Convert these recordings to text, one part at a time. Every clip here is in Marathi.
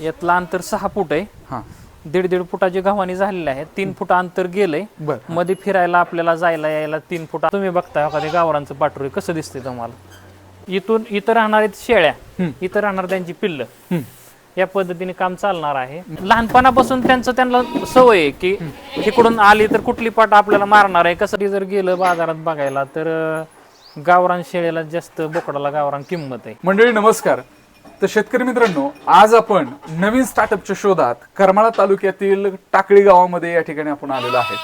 यातलं अंतर सहा फूट आहे. हा. दीड दीड फुटाची गव्हाणी झालेली आहे. तीन फूट अंतर गेलंय. बर. मध्ये फिरायला आपल्याला जायला यायला तीन फूट. तुम्ही बघता का ते गावरांचं पाठरू कसं दिसतंय तुम्हाला? इथून इथं राहणार आहेत शेळ्या. इथं राहणार त्यांची पिल्लं. या पद्धतीने काम चालणार आहे. लहानपणापासून त्यांचं त्यांना सवय आहे की इकडून आली तर कुठली पाट आपल्याला मारणार आहे. कसं जर गेलं बाजारात बघायला तर अं, गावरान शेळीला जास्त बोकडाला गावरान किंमत आहे. मंडळी नमस्कार. तर शेतकरी मित्रांनो आज आपण नवीन स्टार्टअपच्या शोधात करमाळा तालुक्यातील टाकळी गावामध्ये या ठिकाणी आपण आलेलो आहे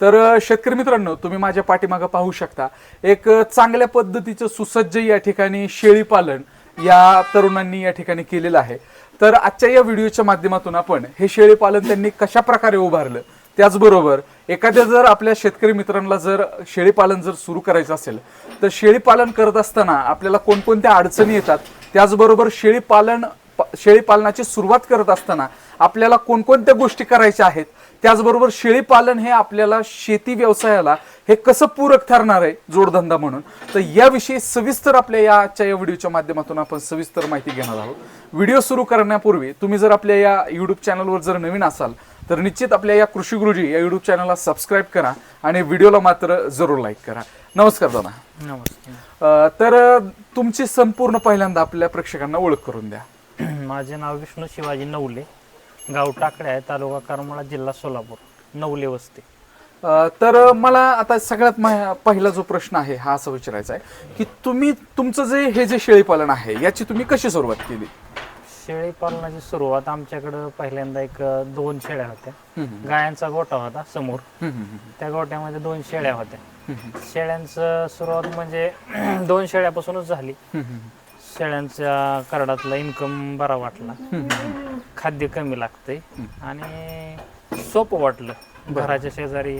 तर शेतकरी मित्रांनो तुम्ही माझ्या पाठीमागं पाहू शकता एक चांगल्या पद्धतीचं सुसज्ज या ठिकाणी शेळी पालन या तरुणांनी या ठिकाणी केलेलं आहे. तर आजच्या या व्हिडिओच्या माध्यमातून आपण हे शेळी पालन त्यांनी कशा प्रकारे उभारलं त्याचबरोबर एखाद्या जर आपल्या शेतकरी मित्रांना जर शेळीपालन जर सुरू करायचं असेल तर शेळीपालन करत असताना आपल्याला कोणकोणत्या अडचणी येतात त्याचबरोबर शेळीपालन शेळीपालनाची सुरुवात करत असताना आपल्याला कोणकोणत्या गोष्टी करायच्या आहेत? त्याचबरोबर शेळीपालन हे आपल्याला शेती व्यवसायाला हे कसं पूरक ठरणार आहे जोडधंदा म्हणून? तर याविषयी सविस्तर आपल्या या आजच्या या व्हिडिओच्या माध्यमातून आपण सविस्तर माहिती घेणार आहोत. व्हिडिओ सुरू करण्यापूर्वी तुम्ही जर आपल्या या युट्यूब चॅनलवर जर नवीन असाल तर निश्चित आपल्या या कृषी गुरुजी या युट्यूब चॅनलला सबस्क्राईब करा आणि व्हिडिओला मात्र जरूर लाईक करा. नमस्कार दादा. नमस्कार. अ, तर तुमची संपूर्ण पहिल्यांदा आपल्या प्रेक्षकांना ओळख करून द्या. माझे नाव विष्णू शिवाजी नवले. गाव टाकडे आहे तालुका करमाळा जिल्हा सोलापूर. नवले वस्ती. अ, तर मला आता सगळ्यात पहिला जो प्रश्न आहे हा असा विचारायचा आहे की तुम्ही तुमचं जे हे जे शेळीपालन आहे याची तुम्ही कशी सुरुवात केली? शेळी पालनाची सुरुवात आमच्याकडं पहिल्यांदा एक अं, दोन शेळ्या होत्या. गायांचा गोठा होता समोर. त्या गोट्यामध्ये दोन शेळ्या होत्या. शेळ्यांचं सुरुवात म्हणजे दोन शेळ्यापासूनच झाली. शेळ्यांच्या करडातला इन्कम बरा वाटला. खाद्य कमी लागतंय आणि सोपं वाटलं घराच्या शेजारी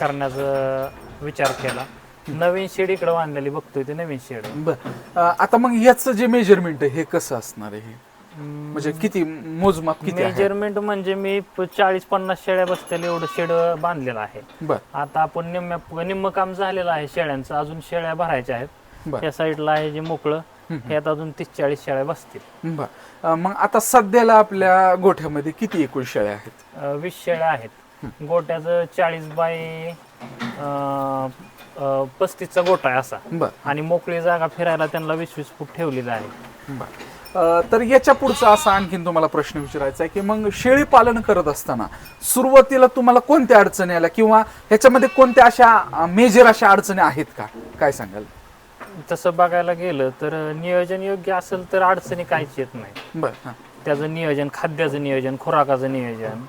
करण्याचा विचार केला. नवीन शेड इकडे बांधलेली बघतोय ते नवीन शेड. बर. अ, आता मग याचं जे मेजरमेंट आहे हे कसं असणार आहे? हे? म्हणजे किती मोजमाप किती आहे? मेजरमेंट म्हणजे मी चाळीस पन्नास शेळ्या बसतील एवढं शेड बांधलेलं आहे. बर. आता आपण निम्म्या निम्म काम झालेलं आहे शेळ्यांचं. अजून शेळ्या भरायच्या आहेत. बर. या साईडला आहे जे मोकळं ह्यात अजून तीस चाळीस शेळ्या बसतील. बर. मग आता सध्याला आपल्या गोठ्यामध्ये किती एकूण शेळ्या आहेत? वीस शेळ्या आहेत. गोट्याचं चाळीस बाय पस्तीसचा गोटा आहे असा. आणि मोकळी जागा फिरायला त्यांना वीस वीस फूट ठेवलेला आहे. तर याच्या पुढचा असा आणखीन तुम्हाला प्रश्न विचारायचा आहे की मग शेळी पालन करत असताना सुरुवातीला तुम्हाला कोणत्या अडचणी आल्या किंवा ह्याच्यामध्ये कोणत्या अशा मेजर अशा अडचणी आहेत का? काय सांगाल? तसं बघायला गेलं तर नियोजन योग्य असेल तर अडचणी काहीच येत नाही. बर. त्याचं नियोजन खाद्याचं नियोजन खुराकाचं नियोजन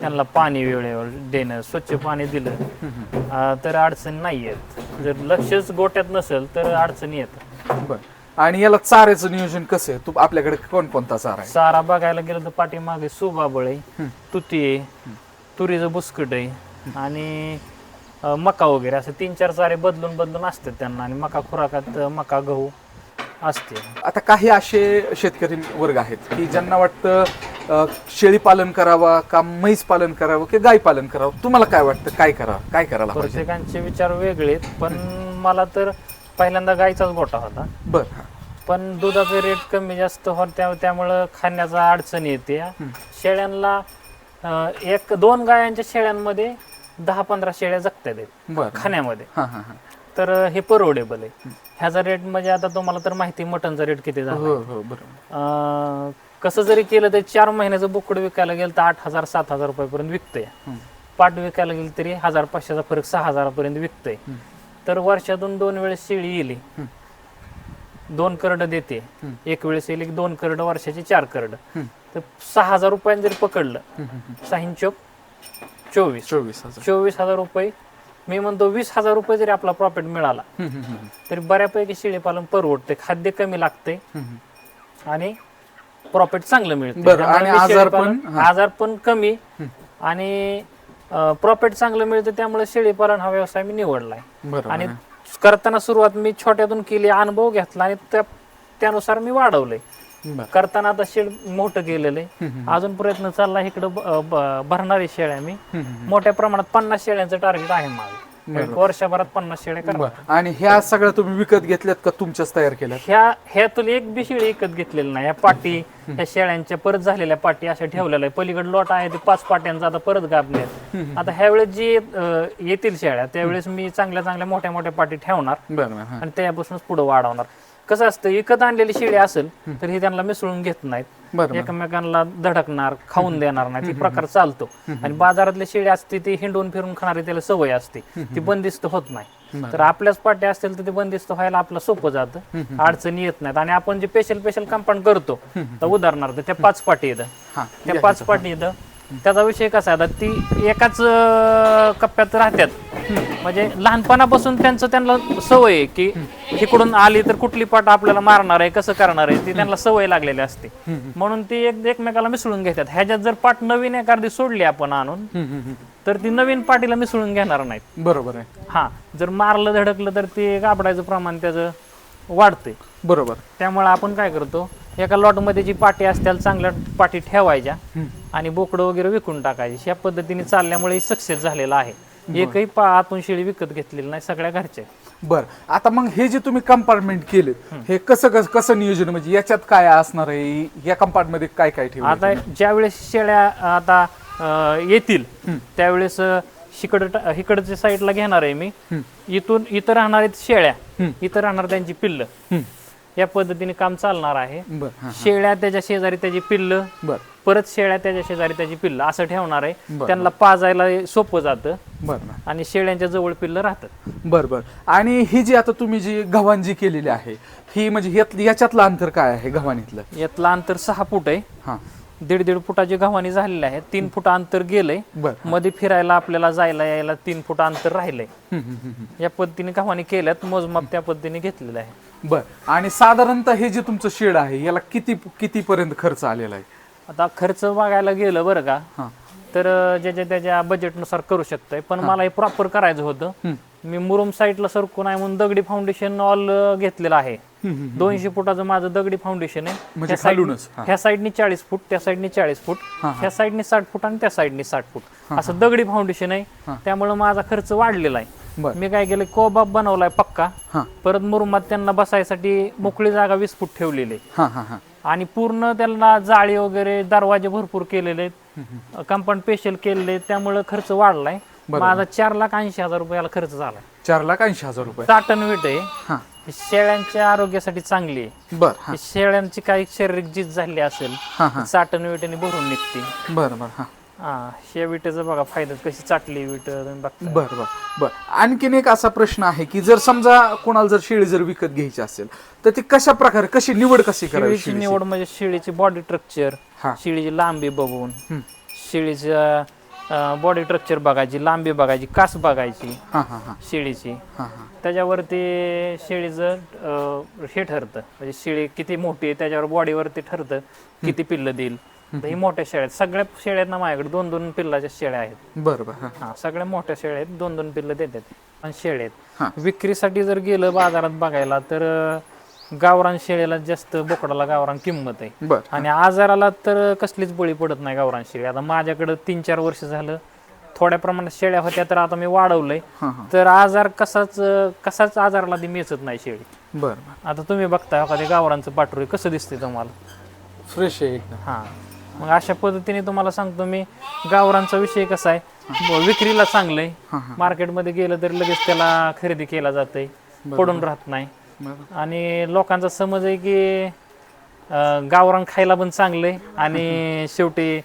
त्यांना पाणी वेळेवर देणं स्वच्छ पाणी दिलं तर अडचण नाही येत. जर लक्षच गोट्यात नसेल तर अडचणी येत बर. आणि याला चाऱ्याचं नियोजन कसं आहे? तू आपल्याकडे कोणकोणता चारा आहे? चारा बघायला गेलं तर पाठीमागे सुबाबळ आहे तुती आहे तुरीचं बुसकट आहे आणि अं, मका वगैरे असं तीन चार चारे बदलून बदलून असतात त्यांना आणि मका खुराकात अं, मका गहू असते. आता काही असे शेतकरी वर्ग आहेत की ज्यांना वाटतं अ, शेळी पालन करावा का म्हैस पालन करावं की गाय पालन करावं? तुम्हाला काय वाटतं? काय करावं काय करायला पाहिजे? प्रत्येकांचे विचार वेगळे आहेत पण मला तर पहिल्यांदा गायचाच गोठा होता. बर. हा. पण दुधाचे रेट कमी जास्त होत त्या त्यामुळं खाण्याचा अडचण येते. शेळ्यांना अं, एक दोन गायांच्या शेळ्यांमध्ये दहा पंधरा शेळ्या जगतात बर. खाण्यामध्ये. हा हा हा. तर हे परवडेबल आहे. ह्याचा रेट म्हणजे आता तुम्हाला तर माहिती मटनचा रेट किती झाला हो हो बरोबर. अं, कसं जरी केलं तर चार महिन्याचं बोकड विकायला गेलं तर आठ हजार सात हजार रुपयापर्यंत विकतंय. हम्म. पाट विकायला गेलं तरी हजार पाचशेचा फरक सहा हजारापर्यंत विकतंय. तर वर्षातून दोन वेळेस शेळी येईल. दोन करड देते. एक वेळेस येईल दोन करड वर्षाची चार करड. तर सहा हजार रुपयांनी जरी पकडलं हम्म, हम्म, हम्म. सहा चोक चोवीस. चोवीस हजार. चोवीस हजार रुपये. मी म्हणतो वीस हजार रुपये जरी आपला प्रॉफिट मिळाला तरी बऱ्यापैकी शेळीपालन परवडते. खाद्य कमी लागते. आणि प्रॉफिट चांगलं मिळतं. आजार पण कमी. आणि प्रॉफिट चांगलं मिळतं त्यामुळे शेळीपालन हा व्यवसाय मी निवडलाय बरोबर आणि आहे. करताना सुरुवात मी छोट्यातून केली अनुभव घेतला आणि त्या त्यानुसार मी वाढवलंय बरं. करताना आता शेड मोठं केलेलं आहे हम्म, अजून प्रयत्न चालला इकडं ब- ब- भरणारी शेळ्या मी हम्म, हम्म. मोठ्या प्रमाणात पन्नास शेळ्यांचं टार्गेट आहे माझं वर्षभरात पन्नास शेळ्या करा. बरं. आणि ह्या सगळ्या तुम्ही विकत घेतल्यात का तुमच्याच तयार केल्यात? ह्या ह्यातून एक बी शेळी एकत घेतलेली नाही. या पाटी ह्या शेळ्यांच्या परत झालेल्या पाटी अशा ठेवलेल्या आहे पलीकडे लोट आहे ते पाच पाट्यांचा आता परत गाभल्यात आता ह्या वेळेस जी अं, येतील शेळ्या त्यावेळेस मी चांगल्या चांगल्या मोठ्या मोठ्या पाटी ठेवणार. बरं बरं हा. आणि त्यापासूनच पुढे वाढवणार. कसं असतं विकत आणलेली शेळी असेल तर ही त्यांना मिसळून घेत नाहीत. एकमेकांना धडकणार खाऊन देणार नाही ती प्रकार चालतो. आणि बाजारातली शेळी असते ती हिंडून फिरून खाणारी त्याला सवय असते. ती बंदिस्त होत नाही. तर आपल्याच पाट्या असतील तर ते बंदिस्त व्हायला आपलं सोपं जातं. अडचणी येत नाहीत. आणि आपण जे स्पेशल स्पेशल कंपाऊंड करतो तर उदाहरणार्थ त्या पाच पाटी येतं त्या पाच पाटी येतं त्याचा विषय कसा आहे? आता ती एकाच कप्प्यात राहतात म्हणजे लहानपणापासून त्यांचं त्यांना सवय आहे की इकडून आली तर कुठली पाट आपल्याला मारणार आहे कसं करणार आहे ती त्यांना सवय लागलेली असते. म्हणून ती एक एकमेकाला मिसळून घेतात. ह्याच्यात जर पाट नवीन एखादी सोडली आपण आणून. तर ती नवीन पाटीला मिसळून घेणार नाहीत. बरोबर आहे. हा जर मारलं धडकलं तर ते गाबडायचं प्रमाण त्याचं वाढतंय. बरोबर. त्यामुळे आपण काय करतो एका लॉटमध्ये जी पाटी असतील चांगल्या पाटी ठेवायच्या आणि बोकडं वगैरे विकून टाकायची. या पद्धतीने चालल्यामुळे सक्सेस झालेला आहे. एकही पा आतून शेळी विकत घेतलेली नाही सगळ्या घरच्या आहेत. बर. आता मग हे जे तुम्ही कंपार्टमेंट केले हे कसं कसं कसं नियोजन? म्हणजे याच्यात काय असणार आहे? या कंपार्टमेंटमध्ये काय काय ठेवलं आता ज्या वेळेस शेळ्या आता अं, येतील त्यावेळेस शिकड इकडच्या साईडला घेणार आहे मी. इथून इथं राहणार आहेत शेळ्या. इथं राहणार त्यांची पिल्ल. या पद्धतीने काम चालणार आहे. बर शेळ्या त्याच्या शेजारी त्याची पिल्ल बर. परत शेळ्या त्याच्या शेजारी त्याची पिल्ल असं ठेवणार आहे. बरं. त्यांना पाजायला सोपं जातं बर आणि शेळ्यांच्या जवळ पिल्ल राहतात. बर बर. आणि ही जी आता तुम्ही जी गव्हाण जी केलेली आहे ही म्हणजे याच्यातलं अंतर काय आहे गव्हाणीतलं? यातलं अंतर सहा फूट आहे. हा. दीड दीड फुटाची गव्हाणी झालेली आहे. तीन फूट अंतर गेलंय. बर. मध्ये फिरायला आपल्याला जायला यायला तीन फूट अंतर राहिलंय. हम्म, हम्म, हम्म, हम्म. या पद्धतीने गव्हाणी केल्यात मोजमाप त्या पद्धतीने घेतलेलं आहे. बर. आणि साधारणतः हे जे तुमचं शेड आहे याला किती किती पर्यंत खर्च आलेला आहे? आता खर्च बघायला गेलं बरं का हा. तर ज्याच्या त्याच्या बजेटनुसार करू शकतोय. पण मला हे प्रॉपर करायचं होतं. मी मुरुम साईडला सरकून आहे म्हणून दगडी फाउंडेशन ऑल घेतलेलं आहे. दोनशे फुटाचं माझं दगडी फाउंडेशन आहे. म्हणजे. ह्या साईडनी चाळीस फूट त्या साईडनी चाळीस फूट. ह्या साईडनी साठ फूट आणि त्या साईडनी साठ फूट. असं दगडी फाउंडेशन आहे. त्यामुळे माझा खर्च वाढलेला आहे. मी काय केलं कोबाब बनवलाय पक्का. परत मुरुमात त्यांना बसायसाठी मोकळी जागा वीस फूट ठेवलेली आहे. आणि पूर्ण त्यांना जाळी वगैरे दरवाजे भरपूर केलेले आहेत. कंपाऊंड स्पेशल केलेले आहेत. त्यामुळे खर्च वाढलाय. माझा चार लाख ऐंशी हजार रुपयाला खर्च झालाय. चार लाख ऐंशी हजार रुपये. सहा टन वेट आहे शेळ्यांच्या आरोग्यासाठी चांगली आहे. बर शेळ्यांची काही शारीरिक जीत झाली असेल हा हा. टन विटेने भरून निघते. बर बर हा हा विटेचं बघा फायदा कशी चाटली विट बघता बर बर बर. आणखीन एक असा प्रश्न आहे की जर समजा कोणाला जर शेळी जर विकत घ्यायची असेल तर ती कशा प्रकारे कशी निवड कशी शेळीची शेळीची? निवड म्हणजे शेळीची बॉडी स्ट्रक्चर हा. शेळीची लांबी बघून. हम्म. शेळीचं बॉडी स्ट्रक्चर बघायची लांबी बघायची कास बघायची हा हा हा. शेळीची. हा हा. त्याच्यावरती शेळीचं अं, हे ठरतं. म्हणजे शेळी किती मोठी आहे त्याच्यावर बॉडीवरती ठरतं किती पिल्लं देईल. तर ही मोठ्या शेळ्या आहेत. सगळ्या शेळ्या आहेत ना माझ्याकडे दोन दोन पिल्लाच्या शेळ्या आहेत. बर बर हा. हा सगळ्या मोठ्या शेळ्या आहेत दोन दोन पिल्लं देतात. आणि शेळ्या हा. आहेत विक्रीसाठी जर गेलं बाजारात बघायला तर अं, गावरान शेळीला जास्त बोकडाला गावरान किंमत आहे. बर आणि आजाराला तर कसलीच बळी पडत नाही गावरान शेळी. आता माझ्याकडे तीन चार वर्ष झालं थोड्या प्रमाणात शेळ्या होत्या तर आता मी वाढवलंय. हा हा. तर आजार कसाच कसाच आजाराला ती मेचत नाही शेळी. बर आता तुम्ही बघता का ते गावरांचं पाठरू कसं दिसते तुम्हाला? फ्रेश आहे एकदम. हा. मग अशा पद्धतीने तुम्हाला सांगतो मी गावरांचा विषय कसा आहे. विक्रीला चांगलंय. मार्केटमध्ये गेलं तर लगेच त्याला खरेदी केला जातंय. पडून राहत नाही. आणि लोकांचा समज आहे की गावरान खायला पण चांगलंय आणि शेवटी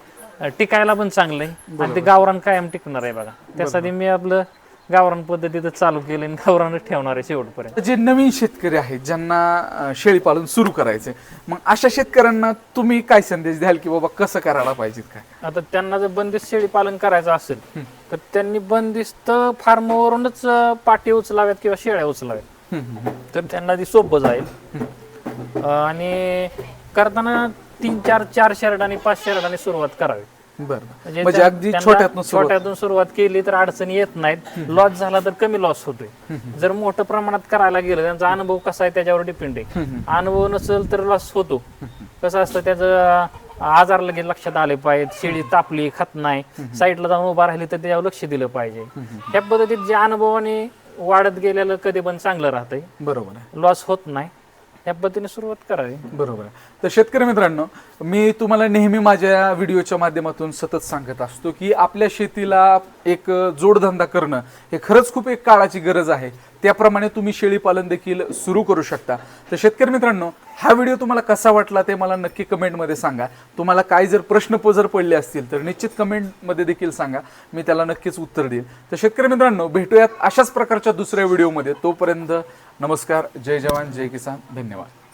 टिकायला पण चांगलंय. आणि ते गावरान कायम टिकणार आहे बघा. त्यासाठी मी आपलं गावरान पद्धतीचं चालू केलं आणि गावरानच ठेवणार आहे शेवटपर्यंत. जे नवीन शेतकरी आहेत ज्यांना शेळी पालन सुरू करायचे मग अशा शेतकऱ्यांना तुम्ही काय संदेश द्याल की बाबा कसं करायला पाहिजे काय? आता त्यांना जर बंदिस्त शेळी पालन करायचं असेल तर त्यांनी बंदिस्त फार्मवरूनच पाटी उचलाव्यात किंवा शेळ्या उचलाव्यात. तर त्यांना ती सोपं जाईल. आणि करताना तीन चार चार शर्टाने पाच शर्टाने सुरुवात करावी. बर. म्हणजे म्हणजे अगदी त्यांना छोट्यातनं सुरुवात. छोट्यातून सुरुवात केली तर अडचणी येत नाहीत. लॉस झाला तर कमी लॉस होतोय. जर मोठ्या प्रमाणात करायला गेलं त्यांचा अनुभव कसा आहे त्याच्यावर डिपेंड आहे. अनुभव नसेल तर लॉस होतो. कसं असतं त्याचं आजार लगेच लक्षात आले पाहिजे शेळी तापली खात नाही. साईडला जाऊन उभा राहिली तर त्याच्यावर लक्ष दिलं पाहिजे. ह्या पद्धतीत जे अनुभवाने वाढत गेलेलं कधी पण चांगलं राहतंय. बरोबर आहे. लॉस होत नाही. त्या पद्धतीने सुरुवात करावी. बरोबर आहे. तर शेतकरी मित्रांनो मी तुम्हाला नेहमी माझ्या व्हिडिओच्या माध्यमातून सतत सांगत असतो की आपल्या शेतीला एक जोडधंदा करणं हे खरंच खूप एक काळाची गरज आहे. त्याप्रमाणे तुम्ही शेळीपालन देखील सुरू करू शकता. तर शेतकरी मित्रांनो हा व्हिडिओ तुम्हाला कसा वाटला ते मला नक्की कमेंटमध्ये सांगा. तुम्हाला काय जर प्रश्न जर पडले असतील तर निश्चित कमेंटमध्ये देखील सांगा. मी त्याला नक्कीच उत्तर देईल. तर शेतकरी मित्रांनो भेटूयात अशाच प्रकारच्या दुसऱ्या व्हिडिओमध्ये. तोपर्यंत नमस्कार जय जवान जय किसान धन्यवाद.